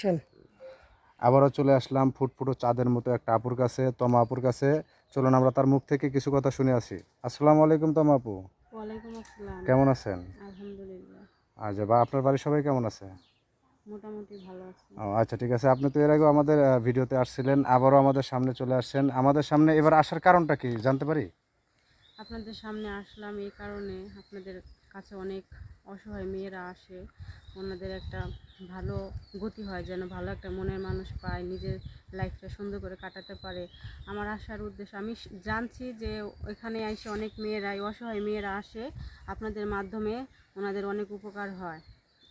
Action আবারও চলে আসলাম ফুটফুটো চাঁদের মতো একটা আপুর কাছে তমা আপুর কাছে। চলুন আমরা তার মুখ থেকে কিছু কথা শুনে আসি। আসসালামু আলাইকুম তমা আপু। ওয়ালাইকুম আসসালাম। কেমন আছেন? আলহামদুলিল্লাহ। আচ্ছা বা আপনার বাড়ির সবাই কেমন আছে? মোটামুটি ভালো আছি। ও আচ্ছা ঠিক আছে। আপনি তো এর আগেও আমাদের ভিডিওতে আসছিলেন আবারও আমাদের সামনে চলে আসছেন। আমাদের সামনে এবার আসার কারণটা কি জানতে পারি? আপনাদের সামনে আসলাম এই কারণে আপনাদের কাছে অনেক অসহায় মেয়েরা আসে ওনাদের একটা ভালো গতি হয় যেন ভালো একটা মনের মানুষ পায় নিজের লাইফটা সুন্দর করে কাটাতে পারে। আমার আসার উদ্দেশ্য আমি জানছি যে এখানে এসে অনেক মেয়েরা এই অসহায় মেয়েরা আসে আপনাদের মাধ্যমে ওনাদের অনেক উপকার হয়।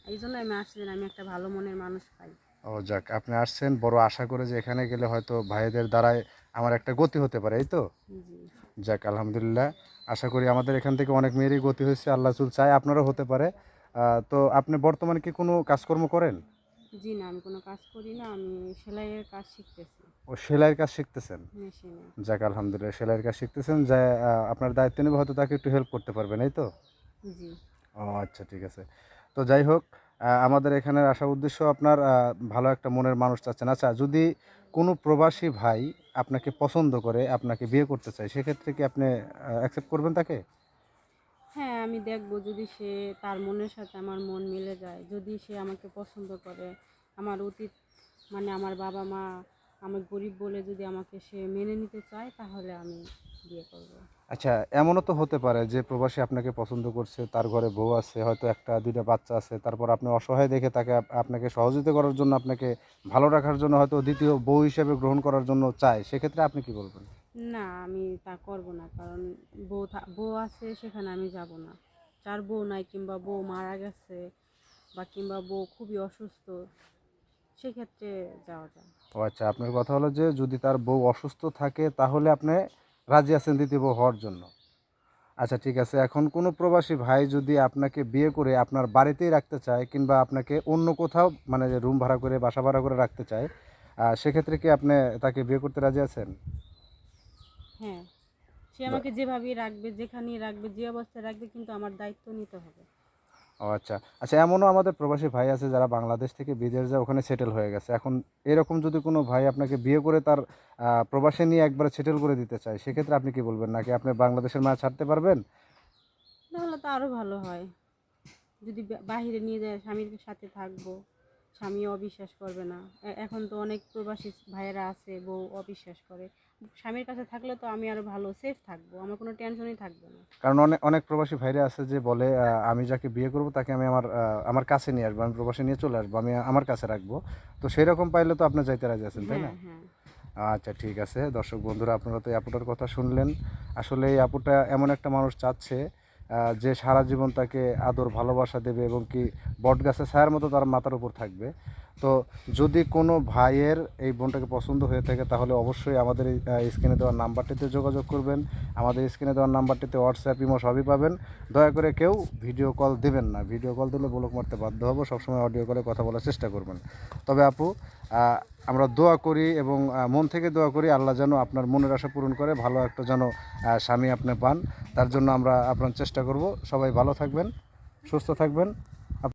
এই জন্য আমি আসছি যেন আমি একটা ভালো মনের মানুষ পাই। ও যাক আপনি আসছেন বড় আশা করে যে এখানে গেলে হয়তো ভাইদের দ্বারাই আমার একটা গতি হতে পারে এই তো? জি। যাক আলহামদুলিল্লাহ। আশা করি আমাদের এখান থেকে অনেক মেয়েরই গতি হয়েছে আল্লাহ চুল চায় আপনারও হতে পারে। তো আপনি বর্তমানে কি কোনো কাজকর্ম করেন? জি না আমি কোনো কাজ করি না আমি সেলাইয়ের কাজ শিখতেছি। ও সেলাইয়ের কাজ শিখতেছেন? যাক আলহামদুলিল্লাহ সেলাইয়ের কাজ শিখতেছেন যে আপনার দায়িত্ব নেবে হয়তো তাকে একটু হেল্প করতে পারবেন এই তো? জি। ও আচ্ছা ঠিক আছে। তো যাই হোক আমাদের এখানে আসার উদ্দেশ্য আপনার ভালো একটা মনের মানুষ চাচ্ছেন। আচ্ছা যদি কোনো প্রবাসী ভাই আপনাকে পছন্দ করে, আপনাকে বিয়ে করতে চায়, সেক্ষেত্রে কি আপনি অ্যাকসেপ্ট করবেন তাকে? হ্যাঁ আমি দেখব যদি সে তার মনের সাথে আমার মন মিলে যায়। যদি সে আমাকে পছন্দ করে, আমার অতীত মানে আমার বাবা মা আমার গরিব বলে যদি আমাকে সে মেনে নিতে চায় তাহলে আমি বিয়ে করব। আচ্ছা এমনও তো হতে পারে যে প্রবাসী আপনাকে পছন্দ করছে তার ঘরে বউ আছে হয়তো একটা দুইটা বাচ্চা আছে তারপর আপনি অসহায় দেখে তাকে আপনাকে সহযোগিতা করার জন্য আপনাকে ভালো রাখার জন্য হয়তো দ্বিতীয় বউ হিসেবে গ্রহণ করার জন্য চায় সেক্ষেত্রে আপনি কি বলবেন? না আমি তা করব না কারণ বউ বউ আছে সেখানে আমি যাব না। যার বউ নাই কিংবা বউ মারা গেছে বা কিংবা বউ খুবই অসুস্থ সেক্ষেত্রে যাওয়া যায়। ও আচ্ছা আপনার কথা হলো যে যদি তার বউ অসুস্থ থাকে তাহলে আপনি রাজি আছেন দ্বিতীয় বউ হওয়ার জন্য। আচ্ছা ঠিক আছে এখন কোনো প্রবাসী ভাই যদি আপনাকে বিয়ে করে আপনার বাড়িতেই রাখতে চায় কিংবা আপনাকে অন্য কোথাও মানে রুম ভাড়া করে বাসা ভাড়া করে রাখতে চায় সেক্ষেত্রে কি আপনি তাকে বিয়ে করতে রাজি আছেন? হ্যাঁ সে আমাকে যেভাবেই রাখবে যেখানেই রাখবে যে অবস্থায় রাখবে কিন্তু আমার দায়িত্ব নিতে হবে। ও আচ্ছা। আচ্ছা এমনও আমাদের প্রবাসী ভাই আছে যারা বাংলাদেশ থেকে বিদেশ যায়, ওখানে সেটেল হয়ে গেছে। এখন এরকম যদি কোনো ভাই আপনাকে বিয়ে করে তার প্রবাসে নিয়ে একবার সেটেল করে দিতে চায়, সেক্ষেত্রে আপনি কি বলবেন? নাকি আপনি বাংলাদেশের মায়া ছাড়তে পারবেন? তাহলে তো আরও ভালো হয়। যদি বাহিরে নিয়ে যায়, স্বামীর সাথে থাকব। স্বামী অবিশ্বাস করবে না। এখন তো অনেক প্রবাসী ভাইয়েরা আছে বউ অবিশ্বাস করে। স্বামীর কাছে থাকলে তো আমি আরও ভালো সেফ থাকব। আমার কোনো টেনশনই থাকবে না। কারণ অনেক অনেক প্রবাসী ভাইরা আছে যে বলে আমি যাকে বিয়ে করব তাকে আমি আমার আমার কাছে নিয়ে আসব আমি প্রবাসী নিয়ে চলে আসব আমি আমার কাছে রাখব। তো সেই রকম পাইলে তো আপনি যাইতে রাজি আছেন তাই না? হ্যাঁ হ্যাঁ। আচ্ছা ঠিক আছে। দর্শক বন্ধুরা আপনারা তো এই আপুটার কথা শুনলেন। আসলে এই আপুটা এমন একটা মানুষ চাচ্ছে যে সারা জীবন তাকে আদর, ভালোবাসা দেবে এবং কি বট গাছে ছায়ার মতো তার মাথার উপর থাকবে। তো যদি কোনো ভাইয়ের এই বোনটাকে পছন্দ হয়ে থাকে, তাহলে অবশ্যই আমাদের স্ক্রিনে দেওয়ার নাম্বারটিতে যোগাযোগ করবেন। আমাদের স্ক্রিনে দেওয়ার নাম্বারটিতে হোয়াটসঅ্যাপ ইমো সবই পাবেন। দয়া করে কেউ ভিডিও কল দেবেন না। ভিডিও কল দিলে ব্লক মারতে বাধ্য হব। সবসময় অডিও কলে কথা বলার চেষ্টা করবেন। তবে আপু আমরা দোয়া করি এবং মন থেকে দোয়া করি আল্লাহ যেন আপনার মনের আশা পূরণ করে, ভালো একটা যেন স্বামী আপনি পান। তার জন্য আমরা আপনার চেষ্টা করব। সবাই ভালো থাকবেন, সুস্থ থাকবেন।